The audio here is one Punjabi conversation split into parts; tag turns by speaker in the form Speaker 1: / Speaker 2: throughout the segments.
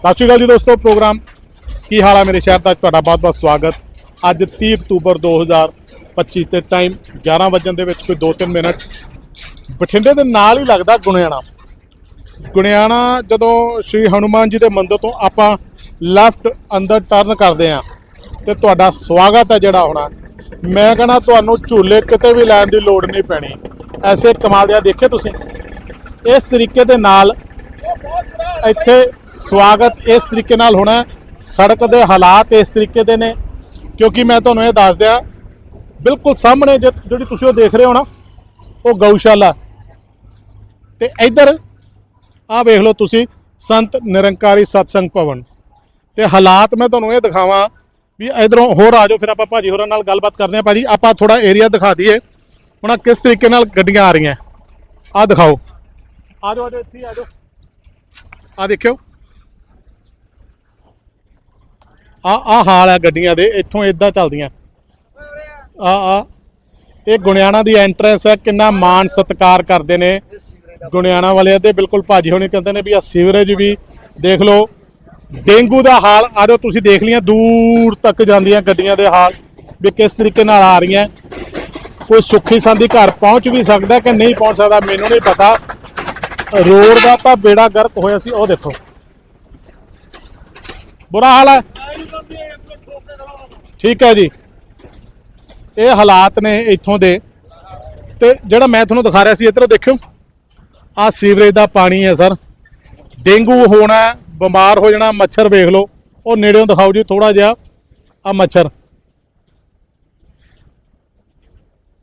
Speaker 1: ਸਤਿ ਸ਼੍ਰੀ ਅਕਾਲ ਜੀ ਦੋਸਤੋ, ਪ੍ਰੋਗਰਾਮ ਕੀ ਹਾਲ ਹੈ ਮੇਰੇ ਸ਼ਹਿਰ ਦਾ? ਤੁਹਾਡਾ ਬਹੁਤ-ਬਹੁਤ ਸਵਾਗਤ। ਅੱਜ 30 ਅਕਤੂਬਰ 2025 ਤੇ ਟਾਈਮ 11 ਵਜੇ ਦੇ ਵਿੱਚ ਕੋਈ 2-3 ਮਿੰਟ। ਬਠਿੰਡੇ ਦੇ ਨਾਲ ਹੀ ਲੱਗਦਾ ਗੁਣਿਆਣਾ। ਗੁਣਿਆਣਾ ਜਦੋਂ ਸ਼੍ਰੀ ਹਨੂਮਾਨ ਜੀ ਦੇ ਮੰਦਿਰ ਤੋਂ ਆਪਾਂ ਲੈਫਟ ਅੰਦਰ ਟਰਨ ਕਰਦੇ ਆ ਤੇ ਤੁਹਾਡਾ ਸਵਾਗਤ ਹੈ ਜਿਹੜਾ ਹੋਣਾ। ਮੈਂ ਕਹਣਾ ਤੁਹਾਨੂੰ ਝੂਲੇ ਕਿਤੇ ਵੀ ਲੈਣ ਦੀ ਲੋੜ ਨਹੀਂ ਪੈਣੀ। ਐਸੇ ਕਮਾਲ ਦੇ ਦੇਖੇ ਤੁਸੀਂ? ਇਸ ਤਰੀਕੇ ਦੇ ਨਾਲ ਇੱਥੇ ਸਵਾਗਤ ਇਸ ਤਰੀਕੇ ਨਾਲ ਹੋਣਾ ਸੜਕ ਦੇ ਹਾਲਾਤ ਇਸ ਤਰੀਕੇ ਦੇ ਨੇ। ਕਿਉਂਕਿ ਮੈਂ ਤੁਹਾਨੂੰ ਇਹ ਦੱਸ ਦਿਆਂ, ਬਿਲਕੁਲ ਸਾਹਮਣੇ ਜਿ- ਜਿਹੜੀ ਤੁਸੀਂ ਉਹ ਦੇਖ ਰਹੇ ਹੋ ਨਾ, ਉਹ ਗਊਸ਼ਾਲਾ। ਤੇ ਇੱਧਰ ਆਹ ਵੇਖ ਲਓ ਤੁਸੀਂ, ਸੰਤ ਨਿਰੰਕਾਰੀ ਸਤਸੰਗ ਭਵਨ। ਤੇ ਹਾਲਾਤ ਮੈਂ ਤੁਹਾਨੂੰ ਇਹ ਦਿਖਾਵਾਂ ਵੀ ਇਧਰੋਂ ਹੋਰ ਆ ਜਾਓ, ਫਿਰ ਆਪਾਂ ਭਾਜੀ ਹੋਰਾਂ ਨਾਲ ਗੱਲਬਾਤ ਕਰਦੇ ਹਾਂ। ਭਾਜੀ, ਆਪਾਂ ਥੋੜਾ ਏਰੀਆ ਦਿਖਾ ਦਈਏ, ਹੁਣ ਕਿਸ ਤਰੀਕੇ ਨਾਲ ਗੱਡੀਆਂ ਆ ਰਹੀਆਂ। ਆਹ ਦਿਖਾਓ। ਆ ਜਾਓ ਆ ਜਾਓ, ਇੱਥੇ ਆ ਜਾਓ। ਆ ਦੇਖਿਓ। ਆ ਆ ਹਾਲ ਹੈ ਗੱਡੀਆਂ ਦੇ, ਇੱਥੋਂ ਇਦਾਂ ਚੱਲਦੀਆਂ। ਆ ਆ, ਇਹ ਗੁਣਿਆਣਾ ਦੀ ਐਂਟਰੈਂਸ ਹੈ ਕਿੰਨਾ ਮਾਣ ਸਤਿਕਾਰ ਕਰਦੇ ਨੇ ਗੁਣਿਆਣਾ ਵਾਲੇ ਤੇ, ਬਿਲਕੁਲ ਭਾਜੀ ਹੋਣੀ ਕਹਿੰਦੇ ਨੇ ਵੀ ਆ ਸੀਵਰੇਜ ਵੀ ਦੇਖ ਲਓ। ਡੇਂਗੂ ਦਾ ਹਾਲ, ਆ ਜਾਓ ਤੁਸੀਂ ਦੇਖ ਲਿਆ ਦੂਰ ਤੱਕ ਜਾਂਦੀਆਂ ਗੱਡੀਆਂ ਦੇ ਹਾਲ, ਵੀ ਕਿਸ ਤਰੀਕੇ ਨਾਲ ਆ ਰਹੀਆਂ। ਕੋਈ ਸੁੱਖੀ ਸੰਦੀ ਘਰ ਪਹੁੰਚ ਵੀ ਸਕਦਾ ਕਿ ਨਹੀਂ ਪਹੁੰਚ ਸਕਦਾ, ਮੈਨੂੰ ਨਹੀਂ ਪਤਾ। ਰੋਡ ਦਾ ਤਾਂ ਬੇੜਾ ਗਰਕ ਹੋਇਆ ਸੀ, ਉਹ ਦੇਖੋ। ਬੁਰਾ ਹਾਲ ਹੈ ਠੀਕ ਹੈ ਜੀ। ਇਹ ਹਾਲਾਤ ਨੇ ਇੱਥੋਂ ਦੇ। ਤੇ ਜਿਹੜਾ ਮੈਂ ਤੁਹਾਨੂੰ ਦਿਖਾ ਰਿਹਾ ਸੀ, ਇੱਧਰੋਂ ਦੇਖਿਓ। ਆ ਸੀਵਰੇਜ ਦਾ ਪਾਣੀ ਹੈ, ਸਰ। ਡੇਂਗੂ ਹੋਣਾ, ਬਿਮਾਰ ਹੋ ਜਾਣਾ, ਮੱਛਰ ਵੇਖ ਲਓ। ਉਹ ਨੇੜਿਓਂ ਦਿਖਾਓ ਜੀ ਥੋੜਾ ਜਿਹਾ। ਆ ਮੱਛਰ।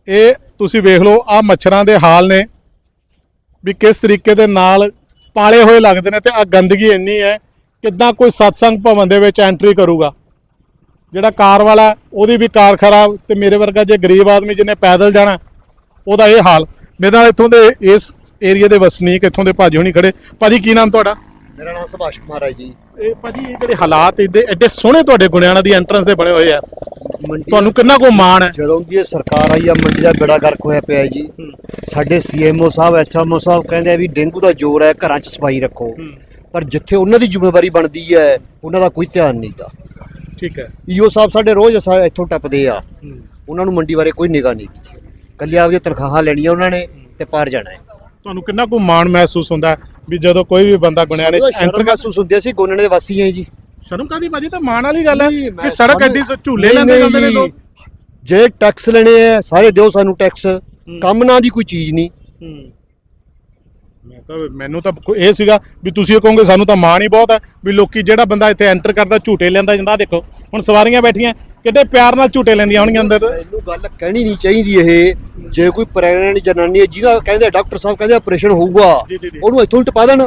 Speaker 1: ਇਹ ਤੁਸੀਂ ਵੇਖ ਲਓ ਆ ਮੱਛਰਾਂ ਦੇ ਹਾਲ ਨੇ। ਵੀ ਕਿਸ ਤਰੀਕੇ ਦੇ ਨਾਲ ਪਾਲੇ ਹੋਏ ਲੱਗਦੇ ਨੇ ਤੇ ਆ ਗੰਦਗੀ ਇੰਨੀ ਹੈ, ਕਿੱਦਾਂ ਕੋਈ ਸਤਸੰਗ ਭਵਨ ਦੇ ਵਿੱਚ ਐਂਟਰੀ ਕਰੂਗਾ। ਜਿਹੜਾ ਕਾਰ ਵਾਲਾ ਉਹਦੀ ਵੀ ਕਾਰ ਖਰਾਬ ਤੇ ਮੇਰੇ ਵਰਗਾ ਜੇ ਗਰੀਬ ਆਦਮੀ ਜਿਹਨੇ ਪੈਦਲ ਜਾਣਾ ਉਹਦਾ ਇਹ ਹਾਲ। ਮੇਰੇ ਨਾਲ ਇੱਥੋਂ ਦੇ ਇਸ ਏਰੀਆ ਦੇ ਵਸਨੀਕ ਇੱਥੋਂ ਦੇ ਭਾਜੀ ਹੁਣੀ ਖੜੇ। ਭਾਜੀ ਕੀ ਨਾਮ ਤੁਹਾਡਾ?
Speaker 2: ਮੇਰਾ ਨਾਮ ਸੁਭਾਸ਼ ਕੁਮਾਰ ਹੈ ਜੀ।
Speaker 1: ਇਹ ਭਾਜੀ ਇਹ ਜਿਹੜੇ ਹਾਲਾਤ ਇਹਦੇ ਐਡੇ ਸੋਹਣੇ ਤੁਹਾਡੇ ਗੁਣਿਆਣਾ ਦੀ ਐਂਟਰੈਂਸ ਦੇ ਬਣੇ ਹੋਏ ਆ। ਤੁਹਾਨੂੰ ਕਿੰਨਾ ਕੋ ਮਾਣ ਹੈ?
Speaker 2: ਜਦੋਂ ਦੀ ਇਹ ਸਰਕਾਰ ਆਈ ਆ ਮੰਡੀ ਦਾ ਬੇੜਾ ਗਰਕ ਹੋਇਆ ਪਿਆ ਹੈ। ਜੀ ਸਾਡੇ ਸੀਐਮਓ ਸਾਹਿਬ ਐਸਐਮਓ ਸਾਹਿਬ ਕਹਿੰਦੇ ਆ ਵੀ ਡੇਂਗੂ ਦਾ ਜ਼ੋਰ ਹੈ ਘਰਾਂ 'ਚ ਸਫ਼ਾਈ ਰੱਖੋ। ਪਰ ਜਿੱਥੇ ਉਹਨਾਂ ਦੀ ਜ਼ਿੰਮੇਵਾਰੀ ਬਣਦੀ ਹੈ ਉਹਨਾਂ ਦਾ ਕੋਈ ਧਿਆਨ ਨਹੀਂ ਦਾ
Speaker 1: ਠੀਕ ਹੈ।
Speaker 2: ਈਓ ਸਾਹਿਬ ਸਾਡੇ ਰੋਜ਼ ਅਸਾਂ ਇੱਥੋਂ ਟੱਪਦੇ ਆ। ਉਹਨਾਂ ਨੂੰ ਮੰਡੀ ਬਾਰੇ ਕੋਈ ਨਿਗਾਹ ਨਹੀਂ ਕੱਲੀ ਆਪਦੀ ਤਨਖਾਹਾਂ ਲੈਣੀਆਂ ਉਹਨਾਂ ਨੇ ਤੇ ਪਾਰ ਜਾਣਾ ਹੈ।
Speaker 1: ਤੁਹਾਨੂੰ ਕਿੰਨਾ ਕੋ ਮਾਣ ਮਹਿਸੂਸ ਹੁੰਦਾ ਵੀ ਜਦੋਂ ਕੋਈ ਵੀ ਬੰਦਾ ਗੁਣਿਆਣੇ ਚ
Speaker 2: ਐਂਟਰ ਮਹਿਸੂਸ ਹੁੰਦੇ ਸੀ ਗੋਨਣੇ ਦੇ ਵਾਸੀ ਹੈ ਜੀ।
Speaker 1: ਸ਼ਰਮ ਕਾਦੀ ਭਾਜੀ ਤਾਂ ਮਾਣ ਵਾਲੀ ਗੱਲ ਹੈ ਕਿ ਸੜਕ ਐਡੀ ਸ- ਝੂਲੇ ਲੈਂਦੇ ਜਾਂਦੇ ਨੇ ਲੋਕ।
Speaker 2: ਜੇ ਟੈਕਸ ਲੈਣੇ ਆ ਸਾਰੇ ਦਿਓ ਸਾਨੂੰ ਟੈਕਸ। ਕੰਮ ਨਾ ਦੀ ਕੋਈ ਚੀਜ਼ ਨਹੀਂ।
Speaker 1: ਤਾਂ ਮੈਨੂੰ ਤਾਂ ਕੋਈ ਇਹ ਸੀਗਾ ਵੀ ਤੁਸੀਂ ਇਹ ਕਹੋਗੇ ਸਾਨੂੰ ਤਾਂ ਮਾਣ ਹੀ ਬਹੁਤ ਹੈ ਵੀ ਲੋਕੀ ਜਿਹੜਾ ਬੰਦਾ ਇੱਥੇ ਐਂਟਰ ਕਰਦਾ ਝੂਟੇ ਲੈਂਦਾ ਜਾਂਦਾ ਦੇਖੋ ਹੁਣ ਸਵਾਰੀਆਂ ਬੈਠੀਆਂ ਕਿੱਡੇ ਪਿਆਰ ਨਾਲ ਝੂਟੇ ਲੈਂਦੀਆਂ ਹੋਣਗੀਆਂ ਅੰਦਰ।
Speaker 2: ਮੈਨੂੰ ਗੱਲ ਕਹਿਣੀ ਨਹੀਂ ਚਾਹੀਦੀ ਇਹ ਜੇ ਕੋਈ ਪ੍ਰੈਗਨੈਂਟ ਜਨਾਨੀ ਹੈ ਜਿਹਦਾ ਕਹਿੰਦੇ ਡਾਕਟਰ ਸਾਹਿਬ ਕਹਿੰਦੇ ਆਪਰੇਸ਼ਨ ਹੋਊਗਾ। ਉਹਨੂੰ ਇੱਥੋਂ ਹੀ ਟਪਾ ਦੇਣ।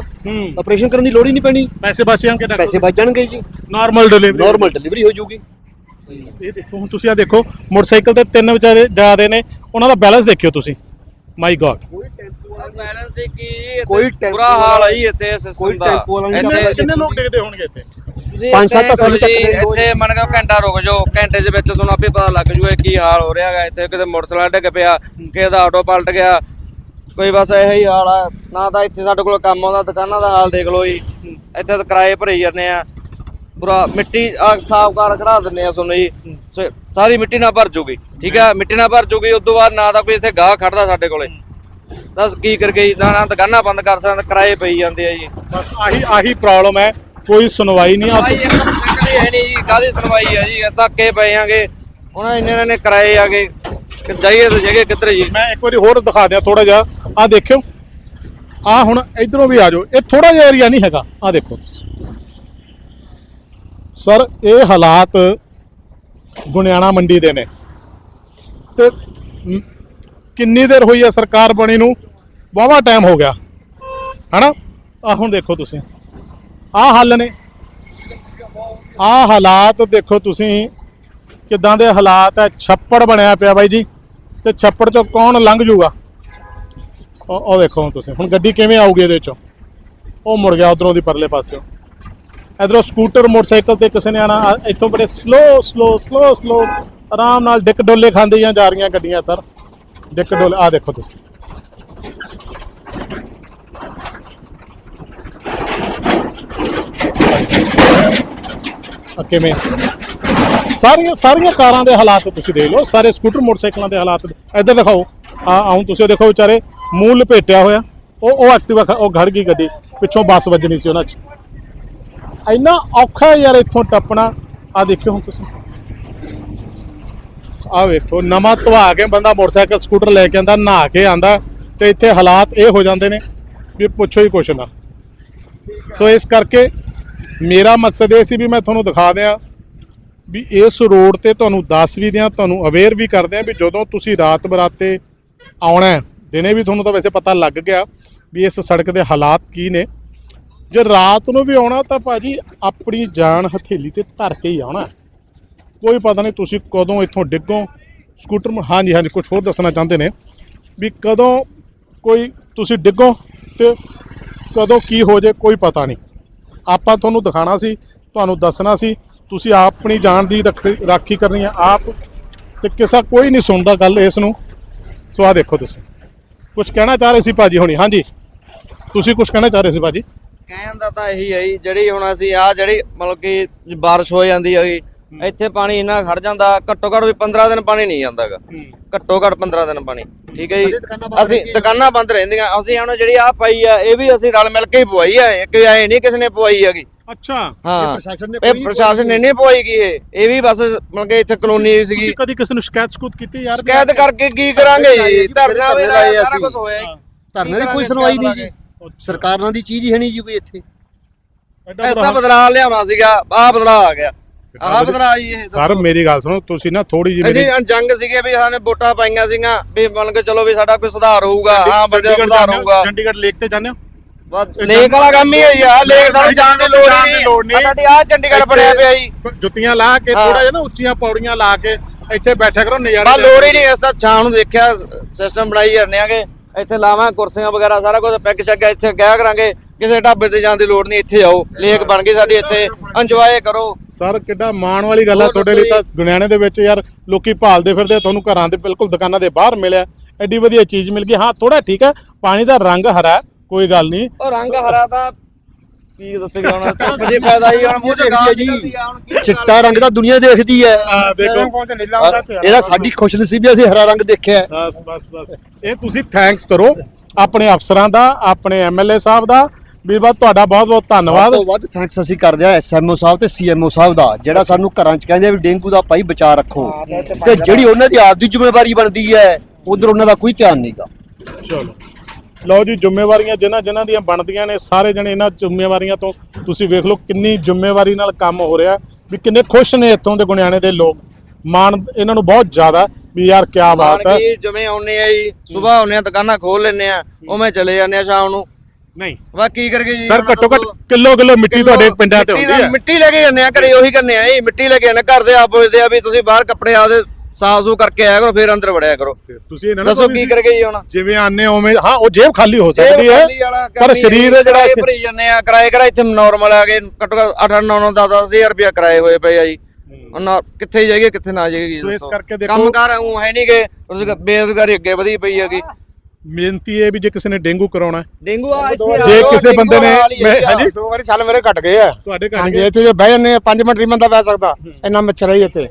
Speaker 2: ਆਪਰੇਸ਼ਨ ਕਰਨ ਦੀ ਲੋੜ ਹੀ ਨਹੀਂ ਪੈਣੀ।
Speaker 1: ਪੈਸੇ ਬਚ ਜਾਣਗੇ ਡਾਕਟਰ।
Speaker 2: ਪੈਸੇ ਬਚ ਜਾਣਗੇ ਜੀ।
Speaker 1: ਨਾਰਮਲ ਡਿਲੀਵਰੀ
Speaker 2: ਨਾਰਮਲ ਡਿਲੀਵਰੀ ਹੋ ਜਾਊਗੀ
Speaker 1: ਇਹ ਦੇਖੋ ਹੁਣ ਤੁਸੀਂ ਆ ਦੇਖੋ ਮੋਟਰਸਾਈਕਲ ਤੇ ਤਿੰਨ ਵਿਚਾਰੇ ਜਾ ਰਹੇ ਨੇ ਉਹਨਾਂ ਦਾ ਬੈਲੈਂਸ ਦੇਖਿਓ ਤੁਸੀਂ। ਮਾਈ ਗॉड
Speaker 3: ਬੈਲੈਂਸ ਹੀ। ਕੀ ਇੱਥੇ?
Speaker 2: ਕੋਈ ਟੈਂਪੂ
Speaker 3: ਬੁਰਾ ਹਾਲ ਹੈ ਜੀ ਇੱਥੇ
Speaker 2: ਕੋਈ
Speaker 3: ਸਿਸਟਮ ਦਾ।
Speaker 2: ਟੈਂਪੂ ਵਾਲਾ ਨਹੀਂ
Speaker 1: ਕਿੰਨੇ
Speaker 2: ਇੱਥੇ-
Speaker 1: ਕਿੰਨੇ ਲੋਕ ਡਿੱਗਦੇ ਹੋਣਗੇ ਇੱਥੇ?
Speaker 3: ਤੁਸੀਂ
Speaker 2: ਪੰਜ ਸੱਤ
Speaker 3: ਇੱਥੇ
Speaker 2: ਸਾਲ ਤੱਕ
Speaker 3: ਜੀ,
Speaker 2: ਨਹੀਂ ਰੋਜ਼-
Speaker 3: ਇੱਥੇ ਮੰਨ ਕੇ ਘੰਟਾ ਰੁਕ ਜਾਓ। ਘੰਟੇ ਦੇ ਵਿੱਚ ਤੁਹਾਨੂੰ ਆਪੇ ਪਤਾ ਲੱਗ ਜੂਗਾ ਕੀ ਹਾਲ ਹੋ ਰਿਹਾ ਹੈਗਾ। ਇੱਥੇ ਕਿਤੇ ਮੋਟਰਸਾਈਕਲ ਡਿੱਗ ਪਿਆ ਕਿਸੇ ਦਾ ਆਟੋ ਪਲਟ ਗਿਆ। ਕੋਈ ਬਸ ਇਹੋ ਹੀ ਹਾਲ ਆ। ਨਾ ਤਾਂ ਇੱਥੇ ਸਾਡੇ ਕੋਲ ਕੰਮ ਆਉਂਦਾ ਦੁਕਾਨਾਂ ਦਾ ਹਾਲ ਦੇਖ ਲਓ ਜੀ। ਇੱਥੇ ਤਾਂ ਕਿਰਾਏ ਭਰੇ ਜਾਂਦੇ ਆ। ਪੂਰਾ ਮਿੱਟੀ ਆ ਸਾਫ਼ ਕਰ ਖੜਾ ਦਿੰਦੇ ਆ ਤੁਹਾਨੂੰ ਜੀ। ਸ- ਸਾਰੀ ਮਿੱਟੀ ਨਾਲ ਭਰ ਜੂਗੀ ਠੀਕ ਆ ਮਿੱਟੀ ਨਾਲ ਭਰ ਜੂਗੀ ਉਸ ਤੋਂ ਬਾਅਦ ਨਾ ਤਾਂ ਕੋਈ ਇੱਥੇ ਗਾਹ ਖੜਦਾ ਸਾਡੇ ਕੋਲੇ। ਦੱਸ ਕੀ ਕਰ ਗਈ ਨਾ ਨਾ ਦੁਕਾਨਾਂ ਬੰਦ ਕਰ ਸਕਦੇ ਕਿਰਾਏ ਪਈ ਜਾਂਦੇ ਆ ਜੀ।
Speaker 1: ਬਸ ਆਹੀ ਆਹੀ ਪ੍ਰੋਬਲਮ ਹੈ ਕੋਈ ਸੁਣਵਾਈ ਨਹੀਂ ਆ।
Speaker 3: ਸੁਣਵਾਈ ਇੱਕ ਹੀ ਹੈ ਨਹੀਂ ਜੀ ਕਾਦੀ ਸੁਣਵਾਈ ਹੈ ਜੀ? ਧੱਕੇ ਪਏ ਆਂਗੇ। ਹੁਣ ਇੰਨੇ ਨੇ ਕਿਰਾਏ ਆਗੇ ਕਿ ਜਾਈਏ ਤਾਂ ਜਗੇ ਕਿੱਧਰ ਜੀ?
Speaker 1: ਮੈਂ ਇੱਕ ਵਾਰੀ ਹੋਰ ਦਿਖਾ ਦਿਆਂ ਥੋੜਾ ਜਿਹਾ। ਆ ਦੇਖਿਓ। ਆ ਹੁਣ ਇਧਰੋਂ ਵੀ ਆ ਜਾਓ। ਇਹ ਥੋੜਾ ਜਿਹਾ ਏਰੀਆ ਨਹੀਂ ਹੈਗਾ। ਆ ਦੇਖੋ ਤੁਸੀਂ। ਸਰ, ਇਹ ਹਾਲਾਤ ਗੁਣਿਆਣਾ ਮੰਡੀ ਦੇ ਨੇ। ਤੇ ਕਿੰਨੀ ਦੇਰ ਹੋਈ ਹੈ ਸਰਕਾਰ ਬਣੀ ਨੂੰ? ਵਾਵਾ ਟਾਈਮ ਹੋ ਗਿਆ। ਹਨਾ? ਆ ਹੁਣ ਦੇਖੋ ਤੁਸੀਂ। ਆ ਹੱਲ ਨੇ। ਆ ਹਾਲਾਤ ਦੇਖੋ ਤੁਸੀਂ। ਕਿਦਾਂ ਦੇ ਹਾਲਾਤ ਹੈ ਛੱਪੜ ਬਣਿਆ ਪਿਆ ਬਾਈ ਜੀ। ਤੇ ਛੱਪੜ ਚੋਂ ਕੌਣ ਲੰਘ ਜੂਗਾ? ਉਹ ਉਹ ਦੇਖੋ ਹੁਣ ਤੁਸੀਂ। ਹੁਣ ਗੱਡੀ ਕਿਵੇਂ ਆਊਗੀ ਇਹਦੇ ਚੋਂ? ਉਹ ਮੁੜ ਗਿਆ ਉਧਰੋਂ ਦੀ ਪਰਲੇ ਪਾਸਿਓਂ। ਇਧਰੋਂ ਸਕੂਟਰ, ਮੋਟਰਸਾਈਕਲ ਤੇ ਕਿਸੇ ਨੇ ਆਣਾ ਇੱਥੋਂ ਬੜੇ ਸਲੋ ਸਲੋ ਸਲੋ ਸਲੋ ਆਰਾਮ ਨਾਲ ਡਿੱਕ ਡੋਲੇ ਖਾਂਦੀਆਂ ਜਾ ਰਹੀਆਂ ਗੱਡੀਆਂ, ਸਰ। ਡਿੱਕ ਡੋਲੇ ਆ ਦੇਖੋ ਤੁਸੀਂ। ਕਿਵੇਂ? ਸਾਰੀਆਂ ਸਾਰੀਆਂ ਕਾਰਾਂ ਦੇ ਹਾਲਾਤ ਤੁਸੀਂ ਦੇਖ ਲਓ, ਸਾਰੇ ਸਕੂਟਰ, ਮੋਟਰਸਾਈਕਲਾਂ ਦੇ ਹਾਲਾਤ। ਇੱਧਰ ਦਿਖਾਓ। ਆ, ਆਉਂ ਤੁਸੀਂ ਦੇਖੋ ਵਿਚਾਰੇ ਮੂੰਹ ਲਪੇਟਿਆ ਹੋਇਆ। ਉਹ ਉਹ ਐਕਟਿਵਾ ਖ- ਉਹ ਘੜ ਗਈ ਗੱਡੀ, ਪਿੱਛੋਂ ਬੱਸ ਵੱਜਣੀ ਸੀ ਉਹਨਾਂ 'ਚ। ਇੰਨਾ ਔਖਾ ਯਾਰ ਇੱਥੋਂ ਟੱਪਣਾ। ਆ ਦੇਖਿਓ ਹੁਣ ਤੁਸੀਂ। ਆ ਵੇਖੋ, ਨਵਾਂ ਧਵਾ ਕੇ ਬੰਦਾ ਮੋਟਰਸਾਈਕਲ, ਸਕੂਟਰ ਲੈ ਕੇ ਆਂਦਾ, ਨਹਾ ਕੇ ਆਂਦਾ ਤੇ ਇੱਥੇ ਹਾਲਾਤ ਇਹ ਹੋ ਜਾਂਦੇ ਨੇ ਵੀ ਪੁੱਛੋ ਹੀ ਕੁਛ ਨਾ। ਸੋ ਇਸ ਕਰਕੇ ਮੇਰਾ ਮਕਸਦ ਇਹ ਸੀ ਵੀ ਮੈਂ ਤੁਹਾਨੂੰ ਦਿਖਾ ਦਿਆਂ ਵੀ ਇਸ ਰੋਡ ਤੇ ਤੁਹਾਨੂੰ ਦੱਸ ਵੀ ਦਿਆਂ, ਤੁਹਾਨੂੰ ਅਵੇਅਰ ਵੀ ਕਰਦੇ ਆ ਵੀ ਜਦੋਂ ਤੁਸੀਂ ਰਾਤ ਬਰਾਤੇ ਆਉਣਾ ਦਿਨੇ ਵੀ ਤੁਹਾਨੂੰ ਤਾਂ ਵੈਸੇ ਪਤਾ ਲੱਗ ਗਿਆ ਵੀ ਇਸ ਸੜਕ ਦੇ ਹਾਲਾਤ ਕੀ ਨੇ। ਜੇ ਰਾਤ ਨੂੰ ਵੀ ਆਉਣਾ ਤਾਂ ਭਾਜੀ ਆਪਣੀ ਜਾਨ ਹਥੇਲੀ ਤੇ ਧਰ ਕੇ ਹੀ ਆਉਣਾ। ਕੋਈ ਪਤਾ ਨਹੀਂ ਤੁਸੀਂ ਕਦੋਂ ਇੱਥੋਂ ਡਿੱਗੋ। ਸਕੂਟਰ ਮ- ਹਾਂਜੀ ਹਾਂਜੀ ਕੁਝ ਹੋਰ ਦੱਸਣਾ ਚਾਹੁੰਦੇ ਨੇ ਵੀ ਕਦੋਂ ਕੋਈ ਤੁਸੀਂ ਡਿੱਗੋ ਤੇ ਕਦੋਂ ਕੀ ਹੋ ਜੇ ਕੋਈ ਪਤਾ ਨਹੀਂ। ਆਪਾਂ ਤੁਹਾਨੂੰ ਦਿਖਾਣਾ ਸੀ, ਤੁਹਾਨੂੰ ਦੱਸਣਾ ਸੀ, ਤੁਸੀਂ ਆਪਣੀ ਜਾਨ ਦੀ ਰੱਖ- ਰਾਖੀ ਕਰਨੀ ਹੈ ਆਪ ਤੇ ਕਿਸੇ ਕੋਈ ਨਹੀਂ ਸੁਣਦਾ ਗੱਲ ਇਸ ਨੂੰ। ਸੋ ਆ ਦੇਖੋ ਤੁਸੀਂ। ਕੁਝ ਕਹਿਣਾ ਚਾਹ ਰਹੇ ਸੀ ਭਾਜੀ ਹੁਣੀ। ਹਾਂਜੀ। ਤੁਸੀਂ ਕੁਝ ਕਹਿਣਾ ਚਾਹ ਰਹੇ ਸੀ ਭਾਜੀ?
Speaker 3: ਕਹਿਣ ਦਾ ਤਾਂ ਇਹੀ ਹੈ ਜੀ, ਜਿਹੜੀ ਹੁਣ ਅਸੀਂ ਆ ਜਿਹੜੀ ਮਤਲਬ ਕਿ ਬਾਰਿਸ਼ ਹੋ ਜਾਂਦੀ ਹੈਗੀ ਇੱਥੇ ਪਾਣੀ ਇੰਨਾ ਖੜ ਜਾਂਦਾ ਘੱਟੋ ਘੱਟ ਵੀ 15 ਦਿਨ ਪਾਣੀ ਨਹੀਂ ਜਾਂਦਾਗਾ ਘੱਟੋ ਘੱਟ 15 ਦਿਨ ਪਾਣੀ ਠੀਕ ਹੈ ਜੀ?
Speaker 2: ਸਾਡੀ ਦੁਕਾਨਾਂ ਬੰਦ
Speaker 3: ਅਸੀਂ
Speaker 2: ਰਹਿੰਦੀਆਂ।
Speaker 3: ਦੁਕਾਨਾਂ ਬੰਦ ਰਹਿੰਦੀਆਂ ਅਸੀਂ ਹੁਣ ਜਿਹੜੀ ਆ ਪਾਈ ਆ ਇਹ ਵੀ ਅਸੀਂ ਰਲ ਮਿਲ ਕੇ ਹੀ ਪਵਾਈ ਆ ਇਹ ਕਿ ਐ ਨਹੀਂ ਕਿਸੇ ਨੇ ਪਵਾਈ ਹੈਗੀ।
Speaker 1: ਅੱਛਾ।
Speaker 3: ਹਾਂ।
Speaker 2: ਪ੍ਰਸ਼ਾਸਨ ਨੇ
Speaker 3: ਇਹ
Speaker 2: ਕੋਈ-
Speaker 3: ਪ੍ਰਸ਼ਾਸਨ ਨੇ ਨਹੀਂ ਪਵਾਈ ਗਈ ਇਹ। ਇਹ ਵੀ ਬਸ ਮਤਲਬ ਕਿ ਇੱਥੇ ਕਲੋਨੀ ਸੀਗੀ।
Speaker 1: ਕਦੀ ਕਿਸੇ ਨੂੰ ਸ਼ਿਕਾਇਤ ਸਕੂਤ ਕੀਤੀ ਯਾਰ ਵੀ
Speaker 3: ਸ਼ਿਕਾਇਤ ਕਰਕੇ ਕੀ ਕਰਾਂਗੇ ਜੀ? ਧਰਨਾ ਵੀ ਲਾਇਆ ਸਾਰਾ
Speaker 2: ਅਸੀਂ।
Speaker 3: ਕੁਝ ਹੋਇਆ। ਜੀ
Speaker 2: ਧਰਨੇ ਦੀ ਕੋਈ ਸੁਣਵਾਈ ਨਹੀਂ ਜੀ। ਸਰਕਾਰਾਂ ਦੀ ਚੀਜ਼ ਹੀ ਨਹੀਂ ਜੀ ਕੋਈ ਇੱਥੇ।
Speaker 3: ਇਸ ਦਾ ਬਦਲਾਅ ਲਿਆਉਣਾ ਸੀਗਾ ਆਹ ਬਦਲਾਅ ਆ ਗਿਆ। ਆਹ ਬਦਲਾਅ ਜੀ ਇਹ
Speaker 1: ਸਰ ਮੇਰੀ ਗੱਲ ਸੁਣੋ ਤੁਸੀਂ ਨਾ ਥੋੜੀ ਜਿਹੀ
Speaker 3: ਅਸੀਂ ਜੰਗ ਸੀਗੇ ਵੀ ਸਾਨੂੰ ਵੋਟਾਂ ਪਾਈਆਂ ਸੀਗੀਆਂ ਵੀ ਮੰਨ ਕੇ ਚਲੋ ਵੀ ਸਾਡਾ ਕੋਈ ਸੁਧਾਰ ਹੋਊਗਾ ਹਾਂ ਬੰਦੇ ਸੁਧਾਰ? ਹੋਊਗਾ।
Speaker 1: ਚੰਡੀਗੜ੍ਹ ਲੇਕ ਤੇ ਜਾਂਦੇ ਹੋ?
Speaker 3: ਲੇਕ ਵਾਲਾ ਕੰਮ ਹੀ ਹੈ ਆ ਲੇਕ ਸਾਨੂੰ ਜਾਣ ਦੀ ਲੋੜ ਨਹੀਂ। ਸਾਡੀ ਆ ਚੰਡੀਗੜ੍ਹ ਬਣਿਆ ਪਿਆ ਜੀ।
Speaker 1: ਜੁੱਤੀਆਂ ਲਾ ਕੇ। ਥੋੜਾ ਜਿਹਾ ਨਾ ਉੱਚੀਆਂ ਪੌੜੀਆਂ ਲਾ ਕੇ ਇੱਥੇ ਬੈਠਿਆ ਕਰੋ ਨਜ਼ਾਰੇ
Speaker 3: ਲੋੜ ਹੀ ਨਹੀਂ ਇਸ ਦਾ ਛਾਂ ਨੂੰ ਦੇਖਿਆ ਸਿਸਟਮ ਬਣਾਈ ਜਾਂਦੇ ਆਗੇ। ਇੱਥੇ ਲਾਵਾਂ ਕੁਰਸੀਆਂ ਵਗੈਰਾ ਸਾਰਾ ਕੁਝ ਪੈਕ ਸ਼ੈਕ ਇੱਥੇ ਕਿਆ ਕਰਾਂਗੇ? ਕਿਸੇ ਢਾਬੇ ਤੇ ਜਾਣ ਦੀ ਲੋੜ ਨਹੀਂ ਇੱਥੇ ਆਓ। ਲੇਕ ਬਣ ਗਈ ਸਾਡੀ ਇੱਥੇ। ਇੰਜੋਏ ਕਰੋ।
Speaker 1: ਸਰ ਕਿੱਡਾ ਮਾਣ ਵਾਲੀ ਗੱਲ ਆ
Speaker 3: ਹੋਰ
Speaker 1: ਤੁਹਾਡੇ ਲਈ ਤਾਂ ਗੁਣਿਆਣੇ ਦੇ ਵਿੱਚ ਯਾਰ ਲੋਕੀ ਭਾਲਦੇ ਫਿਰਦੇ ਤੁਹਾਨੂੰ ਘਰਾਂ ਦੇ ਬਿਲਕੁਲ ਦੁਕਾਨਾਂ ਦੇ ਬਾਹਰ ਮਿਲਿਆ। ਐਡੀ ਵਧੀਆ ਚੀਜ਼ ਮਿਲ ਗਈ। ਹਾਂ ਥੋੜਾ ਠੀਕ ਹੈ ਪਾਣੀ ਦਾ ਰੰਗ ਹਰਾ ਹੈ, ਕੋਈ ਗੱਲ ਨਹੀਂ।
Speaker 3: ਉਹ ਰੰਗ ਹਰਾ ਤਾਂ ਕੀ ਦੱਸੇਗਾ ਹੁਣ? ਧੁੱਪ ਜੀ ਫਾਇਦਾ ਹੀ ਹੁਣ ਮੂੰਹ ਚ ਗਾਲ ਨਿਕਲਦੀ ਆ ਹੁਣ ਕੀ
Speaker 2: ਚਿੱਟਾ ਰੰਗ ਤਾਂ ਦੁਨੀਆ ਦੇਖਦੀ ਹੈ।
Speaker 1: ਆ ਦੇਖੋ
Speaker 2: ਇਹਦਾ ਸਾਡੀ ਖੁਸ਼ਨਸੀਬੀ ਅਸੀਂ ਹਰਾ ਰੰਗ ਦੇਖਿਆ ਹੈ।
Speaker 1: ਬਸ ਬਸ ਬਸ। ਇਹ ਤੁਸੀਂ ਥੈਂਕਸ ਕਰੋ ਆਪਣੇ ਅਫਸਰਾਂ ਦਾ ਆਪਣੇ ਐਮਐਲਏ ਸਾਹਿਬ ਦਾ। ਵੀ ਬਸ ਤੁਹਾਡਾ ਬਹੁਤ ਬਹੁਤ
Speaker 2: ਸਭ
Speaker 1: ਧੰਨਵਾਦ
Speaker 2: ਤੋਂ ਵੱਧ ਥੈਂਕਸ ਅਸੀਂ ਕਰਦੇ ਆ ਐਸਐਮਓ ਸਾਹਿਬ ਤੇ ਸੀਐਮਓ ਸਾਹਿਬ ਦਾ ਜਿਹੜਾ ਸਾਨੂੰ ਘਰਾਂ 'ਚ ਕਹਿੰਦੇ ਆ ਵੀ ਡੇਂਗੂ ਦਾ ਭਾਈ ਬਚਾਅ ਰੱਖੋ। ਤੇ ਜਿਹੜੀ ਉਹਨਾਂ ਦੀ ਆਪ ਦੀ ਜ਼ਿੰਮੇਵਾਰੀ ਬਣਦੀ ਹੈ ਉਧਰ ਉਹਨਾਂ ਦਾ ਕੋਈ ਧਿਆਨ ਨਹੀਂਗਾ
Speaker 1: ਚਲੋ। ਲਓ ਜੀ ਜ਼ਿੰਮੇਵਾਰੀਆਂ ਜਿਨ੍ਹਾਂ ਜਿਨ੍ਹਾਂ ਦੀਆਂ ਬਣਦੀਆਂ ਨੇ ਸਾਰੇ ਜਣੇ ਇਹਨਾਂ ਜ਼ਿੰਮੇਵਾਰੀਆਂ ਤੋਂ ਤੁਸੀਂ ਵੇਖ ਲਓ ਕਿੰਨੀ ਜ਼ਿੰਮੇਵਾਰੀ ਨਾਲ ਕੰਮ ਹੋ ਰਿਹਾ ਵੀ ਕਿੰਨੇ ਖੁਸ਼ ਨੇ ਇੱਥੋਂ ਦੇ ਗੁਣਿਆਣੇ ਦੇ ਲੋਕ। ਮਾਣ ਇਹਨਾਂ ਨੂੰ ਬਹੁਤ ਜ਼ਿਆਦਾ ਵੀ ਯਾਰ ਕੀ ਬਾਤ ਹੈ
Speaker 3: ਕੀ ਜਿਵੇਂ ਆਉਨੇ ਆ ਜੀ ਸਵੇਰ ਆਉਨੇ ਆ ਦੁਕਾਨਾਂ ਖੋਲ ਲੈਨੇ ਆ ਉਵੇਂ ਚਲੇ ਜਾਂਦੇ ਆ ਸ਼ਾਮ ਨੂੰ।
Speaker 1: ਨਹੀਂ।
Speaker 3: ਵਾ ਕੀ ਕਰਗੇ ਜੀ
Speaker 1: ਸਰ ਘੱਟੋ ਘੱਟ। ਕਿਲੋ ਕਿਲੋ ਮਿੱਟੀ ਤੁਹਾਡੇ ਪਿੰਡਾਂ ਤੇ ਹੁੰਦੀ ਹੈ
Speaker 3: ਮਿੱਟੀ ਲੈ ਕੇ ਜਾਂਦੇ ਆ ਘਰੇ ਉਹੀ ਕਰਨੇ ਆ ਜੀ ਮਿੱਟੀ ਲੈ ਕੇ ਜਾਂਦੇ ਘਰ ਦੇ ਆਪ ਪੁੱਛਦੇ ਆ ਵੀ ਤੁਸੀਂ ਬਾਹਰ ਕੱਪੜੇ ਆਪਦੇ ਸਾਫ਼ ਸੂ ਕਰਕੇ ਆਇਆ ਕਰੋ ਫਿਰ ਅੰਦਰ ਵੜਿਆ ਕਰੋ।
Speaker 1: ਤੁਸੀਂ ਇਹਨਾਂ ਨੂੰ
Speaker 3: ਦੱਸੋ ਕੀ ਕਰਗੇ ਜੀ ਹੁਣ?
Speaker 1: ਜਿਵੇਂ ਆਨੇ ਉਵੇਂ ਹਾਂ ਉਹ ਜੇਬ ਖਾਲੀ ਹੋ ਸਕਦੀ ਹੈ ਪਰ
Speaker 3: ਹੀ
Speaker 1: ਸਰੀਰ
Speaker 3: ਹੈ,
Speaker 1: ਜਿਹੜਾ
Speaker 3: ਕਿਰਾਏ ਭਰੀ ਜਾਂਦੇ ਆ ਕਿਰਾਏ ਕਿਰਾਏ ਇੱਥੇ ਨਾਰਮਲ ਆ ਗਏ ਘੱਟੋ ਘੱਟ 8 9 9 10 10000 ਰੁਪਇਆ ਕਿਰਾਏ ਹੋਏ ਪਏ ਆ ਜੀ। ਉਹਨਾਂ ਕਿੱਥੇ ਜਾਈਏ ਕਿੱਥੇ ਨਾ ਜਾਈਏ
Speaker 1: ਸੋ ਇਸ। ਕਰਕੇ ਦੇਖੋ-
Speaker 3: ਕੰਮ ਕਾਰ ਉਹ ਹੈ ਨਹੀਂਗੇ ਬੇਰੁਜ਼ਗਾਰੀ ਅੱਗੇ ਵਧੀ ਪਈ ਹੈਗੀ।
Speaker 1: ਮਿਹਨਤੀ ਇਹ ਵੀ ਜੇ ਕਿਸੇ ਨੇ ਡੇਂਗੂ ਕਰਾਉਣਾ ਹੈ,
Speaker 3: ਡੇਂਗੂ ਆ
Speaker 1: ਜੇ ਕਿਸੇ ਬੰਦੇ ਨੇ
Speaker 3: ਹੀ ਹੈ।
Speaker 1: ਹਾਂਜੀ।
Speaker 4: ਦੋ ਵਾਰੀ ਸਾਲ ਮੇਰੇ ਘਟ ਗਏ ਆ।
Speaker 1: ਤੁਹਾਡੇ ਘਰ
Speaker 4: ਹਾਂਜੀ ਇੱਥੇ ਜੇ ਬਹਿ ਜੰਨੇ 5 ਮਿੰਟ ਨਹੀਂ ਬੰਦਾ ਬਹਿ ਸਕਦਾ। ਇੰਨਾ ਮੱਛਰ ਹੈ ਇੱਥੇ।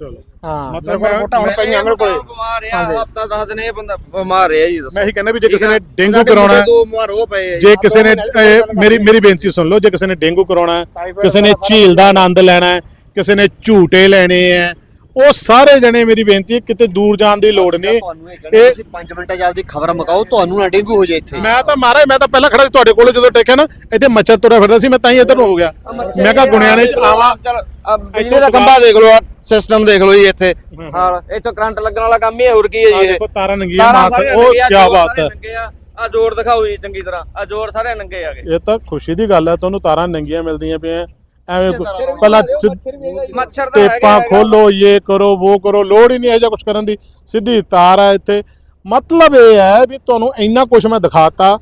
Speaker 1: ਚਲੋ
Speaker 4: ਹਾਂ
Speaker 1: ਮਤਲਬ
Speaker 4: ਮੇਰੇ ਕੋਲ
Speaker 1: ਮੈਂ-
Speaker 4: ਮੋਟਾ ਹੁਣ ਪਈਆਂ ਮੇਰੇ ਕੋਲ
Speaker 3: ਬਿਮਾਰ ਆ ਹਫਤਾ 10 ਦਿਨ ਇਹ ਬੰਦਾ ਬਿਮਾਰ ਰਿਹਾ ਜੀ ਦੱਸੋ
Speaker 1: ਮੈਂ ਇਹੀ ਕਹਿੰਦਾ ਵੀ ਜੇ ਕਿਸੇ ਨੇ। ਡੇਂਗੂ ਕਰਾਉਣਾ ਹੈ
Speaker 3: ਦੋ ਬਿਮਾਰ ਹੋ ਪਏ ਆ ਜੀ।
Speaker 1: ਜੇ ਕਿਸੇ ਨੇ ਇਹ ਮੇਰੀ ਮੇਰੀ ਬੇਨਤੀ ਸੁਣ ਲਓ ਜੇ ਕਿਸੇ ਨੇ ਡੇਂਗੂ ਕਰਾਉਣਾ ਹੈ ਕਿਸੇ ਨੇ ਝੀਲ ਦਾ ਆਨੰਦ ਲੈਣਾ ਹੈ ਕਿਸੇ ਨੇ ਝੂਟੇ ਲੈਣੇ ਹੈ ਉਹ ਸਾਰੇ ਜਣੇ ਮੇਰੀ ਬੇਨਤੀ ਹੈ ਕਿਤੇ ਦੂਰ ਜਾਣ ਦੀ ਲੋੜ ਨਹੀਂ।
Speaker 2: ਇਹ ਕਹਿੰਦੇ
Speaker 1: ਇਹ
Speaker 2: ਤੁਸੀਂ 5 ਮਿੰਟਾਂ ਆਪਦੀ ਖਬਰ ਮਕਾਓ ਤੁਹਾਨੂੰ ਨਾ ਡੇਂਗੂ ਹੋ ਜਾਏ ਇੱਥੇ।
Speaker 1: ਮੈਂ ਤਾਂ ਮਾਰਾ ਮੈਂ ਤਾਂ ਪਹਿਲਾਂ ਖੜਾ ਸੀ ਤੁਹਾਡੇ ਕੋਲ ਜਦੋਂ ਟੇਕਿਆ ਨਾ ਇੱਥੇ ਮੱਛਰ ਤੁਰਿਆ ਫਿਰਦਾ ਸੀ ਮੈਂ ਤਾਂ ਹੀ ਇੱਧਰ ਹੋ ਗਿਆ। ਮੈਂ ਕਿਹਾ ਗੁਣਿਆਣੇ ਚ ਆਵਾਂ।
Speaker 3: ਬਿਜਲੀ ਦਾ ਖੰਭਾ ਦੇਖ ਲਓ ਸਿਸਟਮ ਦੇਖ ਲਓ ਜੀ ਇੱਥੇ। ਹਾਂ ਇੱਥੋਂ ਕਰੰਟ ਲੱਗਣ ਵਾਲਾ ਕੰਮ ਹੀ ਹੈ ਹੋਰ ਕੀ ਹੈ ਜੀ ਇਹ।
Speaker 1: ਦੇਖੋ ਤਾਰਾਂ ਨੰਗੀਆਂ ਮਾਸ ਉਹ ਕੀ ਬਾਤ ਹੈ।
Speaker 3: ਆ। ਜੋੜ ਦਿਖਾਓ ਜੀ ਚੰਗੀ ਤਰ੍ਹਾਂ ਆ ਜੋੜ ਸਾਰੇ ਨੰਗੇ ਆਗੇ
Speaker 1: ਇਹ ਤਾਂ ਖੁਸ਼ੀ ਦੀ ਗੱਲ ਹੈ ਤੁਹਾਨੂੰ ਤਾਰਾਂ ਨੰਗੀਆਂ ਮਿਲਦੀਆਂ ਪਈਆਂ। ਐਵੇਂ ਪਹਿਲਾਂ
Speaker 3: ਮੱਛਰ ਤਾਂ ਹੈਗਾ
Speaker 1: ਟੇਪਾਂ
Speaker 3: ਹੈਗਾ।
Speaker 1: ਖੋਲੋ ਇਹ ਕਰੋ ਉਹ ਕਰੋ ਲੋੜ ਹੀ ਨਹੀਂ ਹੈ ਜਾਂ ਕੁਝ ਕਰਨ ਦੀ। ਸਿੱਧੀ ਤਾਰ ਹੈ ਇੱਥੇ। ਮਤਲਬ ਇਹ ਹੈ ਵੀ ਤੁਹਾਨੂੰ ਇੰਨਾ ਕੁਝ ਮੈਂ ਦਿਖਾਤਾ।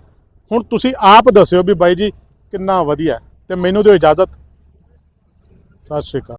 Speaker 1: ਹੁਣ ਤੁਸੀਂ ਆਪ ਦੱਸਿਓ ਵੀ ਬਾਈ ਜੀ ਕਿੰਨਾ ਵਧੀਆ ਹੈ। ਤੇ ਮੈਨੂੰ ਦਿਓ ਇਜਾਜ਼ਤ। ਸਤਿ ਸ਼੍ਰੀ ਅਕਾਲ।